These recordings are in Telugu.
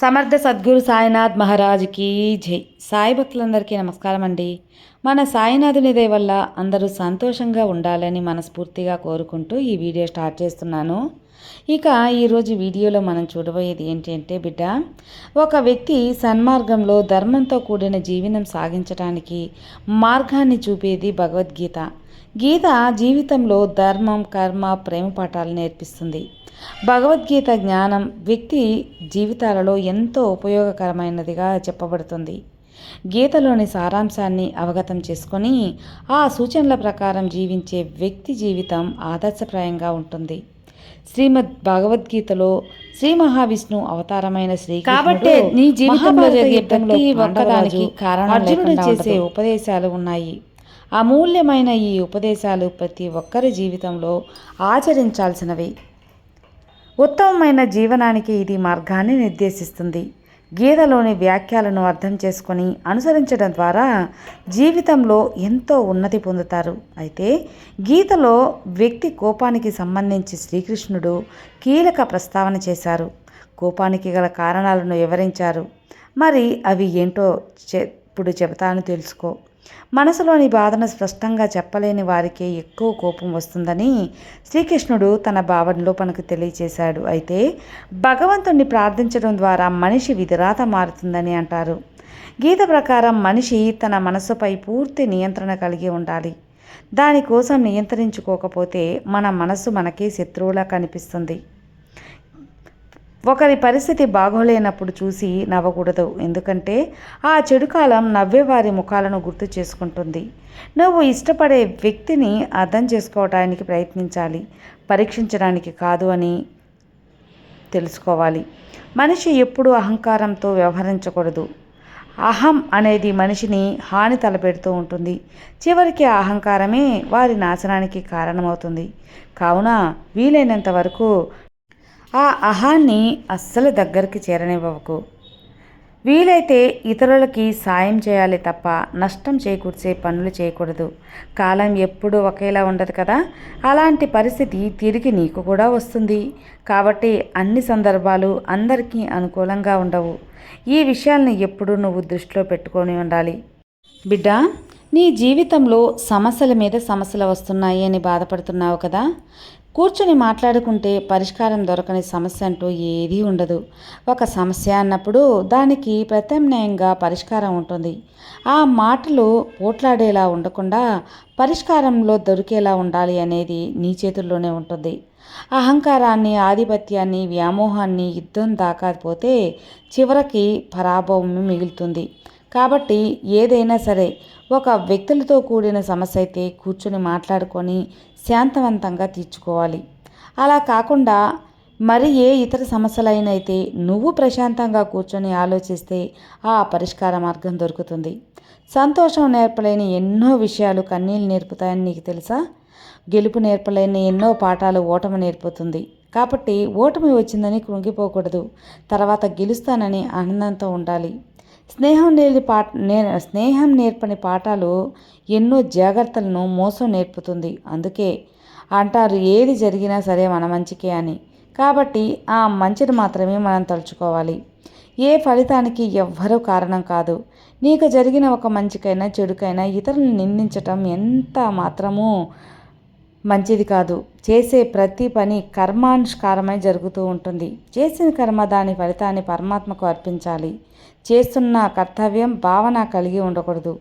సమర్థ సద్గురు సాయినాథ్ మహారాజ్కి జై. సాయి భక్తులందరికీ నమస్కారం అండి. మన సాయినాథుని దయ వల్ల అందరూ సంతోషంగా ఉండాలని మనస్ఫూర్తిగా కోరుకుంటూ ఈ వీడియో స్టార్ట్ చేస్తున్నాను. ఇక ఈరోజు వీడియోలో మనం చూడబోయేది ఏంటంటే బిడ్డ ఒక వ్యక్తి సన్మార్గంలో ధర్మంతో కూడిన జీవనం సాగించడానికి మార్గాన్ని చూపేది భగవద్గీత. గీత జీవితంలో ధర్మం కర్మ ప్రేమ పాఠాలు నేర్పిస్తుంది. భగవద్గీత జ్ఞానం వ్యక్తి జీవితాలలో ఎంతో ఉపయోగకరమైనదిగా చెప్పబడుతుంది. గీతలోని సారాంశాన్ని అవగతం చేసుకొని ఆ సూచనల ప్రకారం జీవించే వ్యక్తి జీవితం ఆదర్శప్రాయంగా ఉంటుంది. శ్రీమద్ భగవద్గీతలో శ్రీ మహావిష్ణు అవతారమైన శ్రీ కాబట్టే నీ జీవితంలో జరిగే ప్రతి ఒక్కదానికి కారణం అర్జునుడు చేసే. ఉపదేశాలు ఉన్నాయి. అమూల్యమైన ఈ ఉపదేశాలు ప్రతి ఒక్కరి జీవితంలో ఆచరించాల్సినవి. ఉత్తమమైన జీవనానికి ఇది మార్గాన్ని నిర్దేశిస్తుంది. గీతలోని వ్యాఖ్యలను అర్థం చేసుకొని అనుసరించడం ద్వారా జీవితంలో ఎంతో ఉన్నతి పొందుతారు. అయితే గీతలో వ్యక్తి కోపానికి సంబంధించి శ్రీకృష్ణుడు కీలక ప్రస్తావన చేశారు. కోపానికి గల కారణాలను వివరించారు. మరి అవి ఏంటో చె ఇప్పుడు చెబుతాను తెలుసుకో. మనసులోని బాధను స్పష్టంగా చెప్పలేని వారికే ఎక్కువ కోపం వస్తుందని శ్రీకృష్ణుడు తన భావనలో మనకు తెలియచేశాడు. అయితే భగవంతుణ్ణి ప్రార్థించడం ద్వారా మనిషి విధిరాత మారుతుందని అంటారు. గీత ప్రకారం మనిషి తన మనసుపై పూర్తి నియంత్రణ కలిగి ఉండాలి. దానికోసం నియంత్రించుకోకపోతే మన మనసు మనకే శత్రువులా కనిపిస్తుంది. ఒకరి పరిస్థితి బాగోలేనప్పుడు చూసి నవ్వకూడదు. ఎందుకంటే ఆ చెడు కాలం నవ్వేవారి ముఖాలను గుర్తు చేసుకుంటుంది. నువ్వు ఇష్టపడే వ్యక్తిని అర్థం చేసుకోవడానికి ప్రయత్నించాలి. పరీక్షించడానికి కాదు అని తెలుసుకోవాలి. మనిషి ఎప్పుడూ అహంకారంతో వ్యవహరించకూడదు. అహం అనేది మనిషిని హాని తలపెడుతూ ఉంటుంది. చివరికి ఆ అహంకారమే వారి నాశనానికి కారణమవుతుంది. కావున వీలైనంత వరకు ఆ అహాన్ని అస్సలు దగ్గరికి చేరనివ్వకు. వీలైతే ఇతరులకి సాయం చేయాలి తప్ప నష్టం చేకూర్చే పనులు చేయకూడదు. కాలం ఎప్పుడూ ఒకేలా ఉండదు కదా? అలాంటి పరిస్థితి తిరిగి నీకు కూడా వస్తుంది. కాబట్టి అన్ని సందర్భాలు అందరికీ అనుకూలంగా ఉండవు. ఈ విషయాల్ని ఎప్పుడూ నువ్వు దృష్టిలో పెట్టుకొని ఉండాలి. బిడ్డ నీ జీవితంలో సమస్యల మీద సమస్యలు వస్తున్నాయి అని బాధపడుతున్నావు కదా? కూర్చొని మాట్లాడుకుంటే పరిష్కారం దొరకని సమస్య అంటూ ఏదీ ఉండదు. ఒక సమస్య అన్నప్పుడు దానికి ప్రత్యామ్నాయంగా పరిష్కారం ఉంటుంది. ఆ మాటలు పోట్లాడేలా ఉండకుండా పరిష్కారంలో దొరికేలా ఉండాలి అనేది నీ చేతుల్లోనే ఉంటుంది. అహంకారాన్ని ఆధిపత్యాన్ని వ్యామోహాన్ని యుద్ధం దాకా పోతే చివరికి పరాభవం మిగులుతుంది. కాబట్టి ఏదైనా సరే ఒక వ్యక్తులతో కూడిన సమస్య అయితే కూర్చొని మాట్లాడుకొని శాంతవంతంగా తీర్చుకోవాలి. అలా కాకుండా మరి ఏ ఇతర సమస్యలైనైతే నువ్వు ప్రశాంతంగా కూర్చొని ఆలోచిస్తే ఆ పరిష్కార మార్గం దొరుకుతుంది. సంతోషం నేర్పలేని ఎన్నో విషయాలు కన్నీళ్ళు నేర్పుతాయని నీకు తెలుసా? గెలుపు నేర్పలేని ఎన్నో పాఠాలు ఓటమి నేర్పుతుంది. కాబట్టి ఓటమి వచ్చిందని కృంగిపోకూడదు. తర్వాత గెలుస్తానని ఆనందంతో ఉండాలి. స్నేహం లేని పాట నే స్నేహం నేర్పని పాఠాలు ఎన్నో జాగ్రత్తలను మోసం నేర్పుతుంది. అందుకే అంటారు ఏది జరిగినా సరే మన మంచికే అని. కాబట్టి ఆ మంచిని మాత్రమే మనం తలుచుకోవాలి. ఏ ఫలితానికి ఎవ్వరూ కారణం కాదు. నీకు జరిగిన ఒక మంచికైనా చెడుకైనా ఇతరులను నిందించటం ఎంత మాత్రమూ మంచిది కాదు. చేసే ప్రతి పని కర్మానుష్కారమై జరుగుతూ ఉంటుంది. చేసిన కర్మ దాని ఫలితాన్ని పరమాత్మకు అర్పించాలి. చేస్తున్న కర్తవ్యం భావన కలిగి ఉండకూడదు.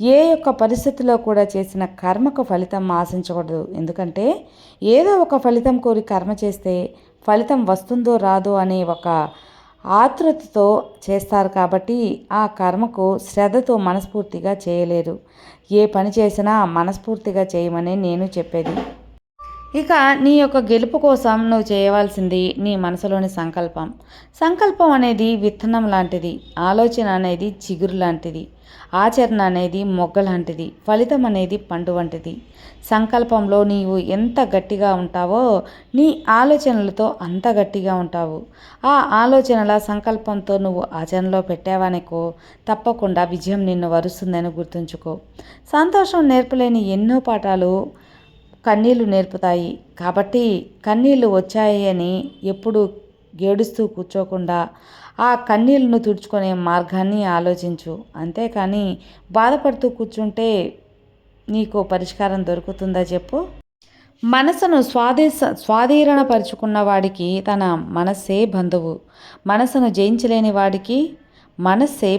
ఏ యొక్క పరిస్థితిలో కూడా చేసిన కర్మకు ఫలితం ఆశించకూడదు. ఎందుకంటే ఏదో ఒక ఫలితం కోరి కర్మ చేస్తే ఫలితం వస్తుందో రాదో అనే ఒక ఆతృతతో చేస్తారు కాబట్టి ఆ కర్మకు శ్రద్ధతో మనస్ఫూర్తిగా చేయలేరు. ఏ పని చేసినా మనస్ఫూర్తిగా చేయమని నేను చెప్పేది. ఇక నీ యొక్క గెలుపు కోసం నువ్వు చేయవలసింది నీ మనసులోని సంకల్పం. సంకల్పం అనేది విత్తనం లాంటిది ఆలోచన అనేది చిగురు లాంటిది ఆచరణ అనేది మొగ్గ లాంటిది ఫలితం అనేది పండు వంటిది. సంకల్పంలో నీవు ఎంత గట్టిగా ఉంటావో నీ ఆలోచనలతో అంత గట్టిగా ఉంటావు. ఆ ఆలోచనల సంకల్పంతో నువ్వు ఆచరణలో పెట్టావనుకో తప్పకుండా విజయం నిన్ను వరుస్తుందని గుర్తుంచుకో. సంతోషం నేర్పలేని ఎన్నో పాఠాలు కన్నీళ్ళు నేర్పుతాయి. కాబట్టి కన్నీళ్ళు వచ్చాయి అని ఎప్పుడు ఏడుస్తూ కూర్చోకుండా ఆ కన్నీళ్ళను తుడుచుకునే మార్గాన్ని ఆలోచించు. అంతేకాని బాధపడుతూ కూర్చుంటే నీకు పరిష్కారం దొరుకుతుందా చెప్పు? మనసును స్వాధీస స్వాధీనపరుచుకున్న వాడికి తన మనస్సే బంధువు. మనసును జయించలేని వాడికి మనస్సే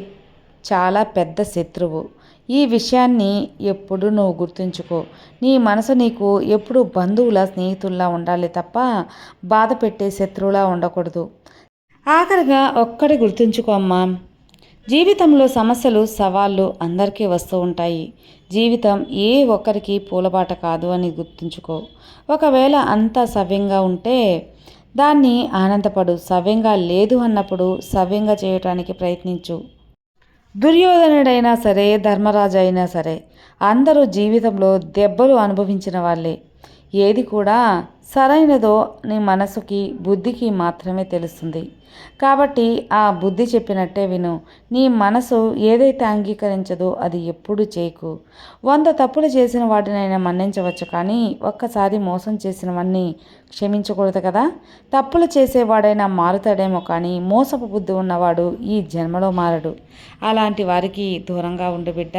చాలా పెద్ద శత్రువు. ఈ విషయాన్ని ఎప్పుడు నువ్వు గుర్తుంచుకో. నీ మనసు నీకు ఎప్పుడు బంధువుల స్నేహితుల్లా ఉండాలి తప్ప బాధ పెట్టే శత్రువులా ఉండకూడదు. ఆఖరిగా ఒక్కటి గుర్తుంచుకో అమ్మా. జీవితంలో సమస్యలు సవాళ్ళు అందరికీ వస్తూ ఉంటాయి. జీవితం ఏ ఒక్కరికి పూలబాట కాదు అని గుర్తుంచుకో. ఒకవేళ అంతా సవ్యంగా ఉంటే దాన్ని ఆనందపడు. సవ్యంగా లేదు అన్నప్పుడు సవ్యంగా చేయటానికి ప్రయత్నించు. దుర్యోధనుడైనా సరే ధర్మరాజు అయినా సరే అందరూ జీవితంలో దెబ్బలు అనుభవించిన వాళ్ళే. ఏది కూడా సరైనదో నీ మనసుకి బుద్ధికి మాత్రమే తెలుస్తుంది. కాబట్టి ఆ బుద్ధి చెప్పినట్టే విను. నీ మనసు ఏదైతే అంగీకరించదో అది ఎప్పుడు చేయకు. వంద తప్పులు చేసిన వాటినైనా మన్నించవచ్చు కానీ ఒక్కసారి మోసం చేసినవన్నీ క్షమించకూడదు కదా. తప్పులు చేసేవాడైనా మారుతాడేమో కానీ మోసపు బుద్ధి ఉన్నవాడు ఈ జన్మలో మారడు. అలాంటి వారికి దూరంగా ఉండు బిడ్డ.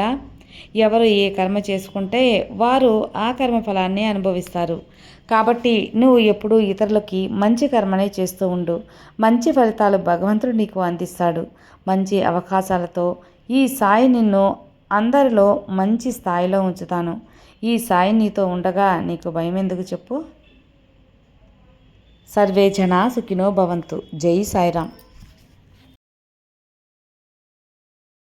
ఎవరు ఏ కర్మ చేసుకుంటే వారు ఆ కర్మ ఫలాన్ని అనుభవిస్తారు. కాబట్టి నువ్వు ఎప్పుడూ ఇతరులకి మంచి కర్మనే చేస్తూ ఉండు. మంచి ఫలితాలు భగవంతుడు నీకు అందిస్తాడు. మంచి అవకాశాలతో ఈ సాయి నిన్ను అందరిలో మంచి స్థాయిలో ఉంచుతాను. ఈ సాయి నీతో ఉండగా నీకు భయం ఎందుకు చెప్పు? సర్వే జనా సుఖినో భవంతు. జై సాయిరామ్.